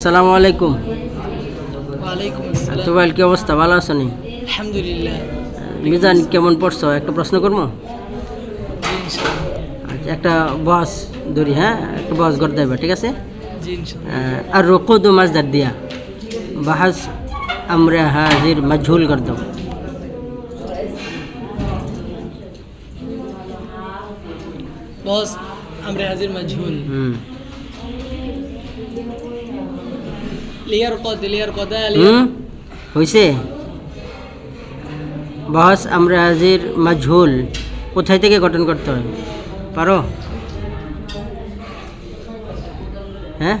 আসসালামু আলাইকুম। আসসালাম। কি অবস্থা? ভালো আছো নি? আলহামদুলিল্লাহ। মিজান কেমন পড়ছো? একটা প্রশ্ন করব? আচ্ছা একটা বস ধরি হ্যাঁ? একটা বস গড় দেবে ঠিক আছে? জি ইনশাআল্লাহ। আহ, আর রকুদু মাজদার দিয়া। বাহাস আমরা হাজির মজহুল কর দাও। বস আমরা হাজির মাজহুল। হুম। হয়েছে বাহাস আমরা হাজির মজহুল কোথায় থেকে গঠন করতে হয়? পারো? হ্যাঁ?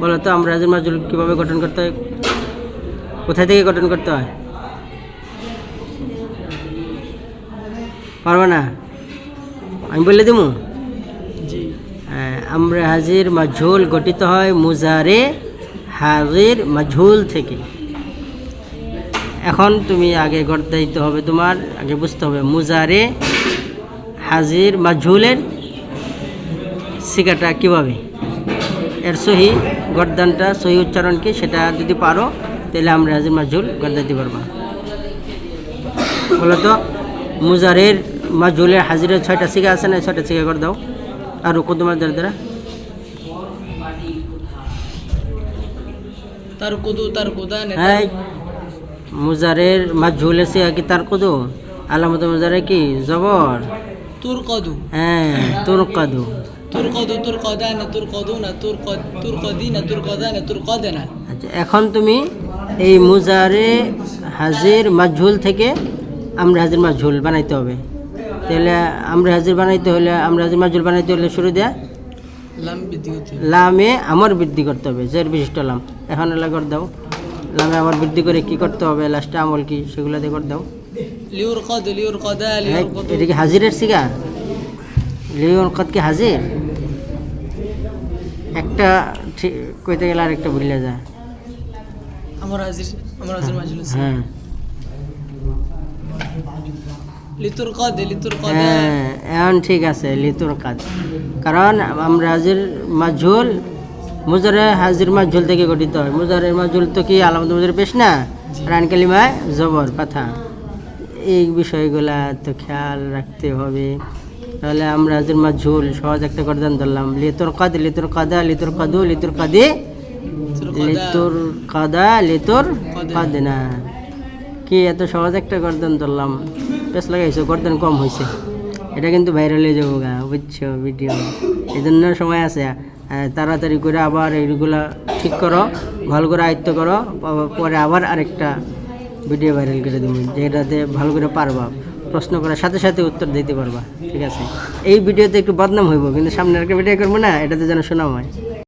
বলো তো আমরা হাজির মজহুল কীভাবে গঠন করতে হয়? কোথায় থেকে গঠন করতে হয়? পারবে না? আমি বলে দেবো হ্যাঁ, আমরা হাজির মাজহুল গঠিত হয় মুজারে হাজির মাজহুল থেকে। এখন তুমি আগে গড় দিতে হবে তোমার, আগে বুঝতে হবে মুজারে হাজির মাজহুলের শিকাটা কীভাবে। এর সহি গর্দানটা সহি উচ্চারণ কি সেটা যদি পারো, তাহলে আমরা হাজির মাজহুল গড় দিতে পারবা। বলো তো, মুজারের মাজহুলের হাজিরের ছয়টা শিকা আছে না, ছয়টা শিকা করে দাও। আর কুদুমার দ্বারা। তার কুদু তার কুদা নে হ্যাঁ মুজারের মাজহুলের শিকা কি তার কুদু? আলামত মুজারে কি? জবর? তুর কদু। হ্যাঁ তোর কাদু। তুর কদু তুর কদা না তুর কদু না তুর তুর কদি না তুর কদা না তুর কদে না আচ্ছা এখন তুমি এই মুজারে হাজির মাজহুল থেকে আমরা হাজির মাজহুল বানাইতে হবে। তাহলে আমরা হাজির বানাইতে হলে আমরা হাজির মাজহুল বানাইতে হলে শুরু দেয়া। লাম আমার বৃদ্ধি করতে হবে জের বিশিষ্ট লাম। এখন এলা করে দাও। লামে আমার বৃদ্ধি করে কি করতে হবে লাস্টে আমল কি সেগুলো দিয়ে করে দাও। লিউর কদ লিউর কদা এটা কি হাজিরের সিগা লিওন কত কি হাজির? একটা ঠিক কইতে গেলে আর একটা ভুলে যায় আমার হাজির আমার হাজির মাজহুল আছে। হ্যাঁ। লিতুর কদ লিতুর কদা হ্যাঁ এখন ঠিক আছে লিতুর কাজ কারণ আমরা হাজির মাজহুল মুজারে হাজির মাজহুল থেকে গঠিত হয়। মুজারের মাজহুল তো কি আলামত মুজারে পেশ না? রান কালিমায় জবর কথা। এই বিষয়গুলা তো খেয়াল রাখতে হবে। তাহলে আমরা হাজির মাজহুল সহজ একটা করদান ধরলাম। লিতুর কাদ লিতুর কাদা লিতুর কাদু? লিতুর কাদি। লিতুর কদা লিতুর কাদা। লিতুর কাদনা কি এত সহজ একটা গর্দন ধরলাম। পেস লাগাইছো, গর্দন কম হয়েছে এটা কিন্তু ভাইরাল হয়ে যাব গা, বুঝছ ভিডিও এই জন্য সময় আছে। তাড়াতাড়ি করে আবার এইগুলা ঠিক করো, ভালো করে আয়ত্ত করো পরে আবার আরেকটা ভিডিও ভাইরাল করে দেবো, যেটাতে ভালো করে পারবা, প্রশ্ন করার সাথে সাথে উত্তর দিতে পারবা, ঠিক আছে? এই ভিডিওতে একটু বদনাম হইব, কিন্তু সামনে একটা ভিডিও করব না, এটাতে যেন শোনা হয়।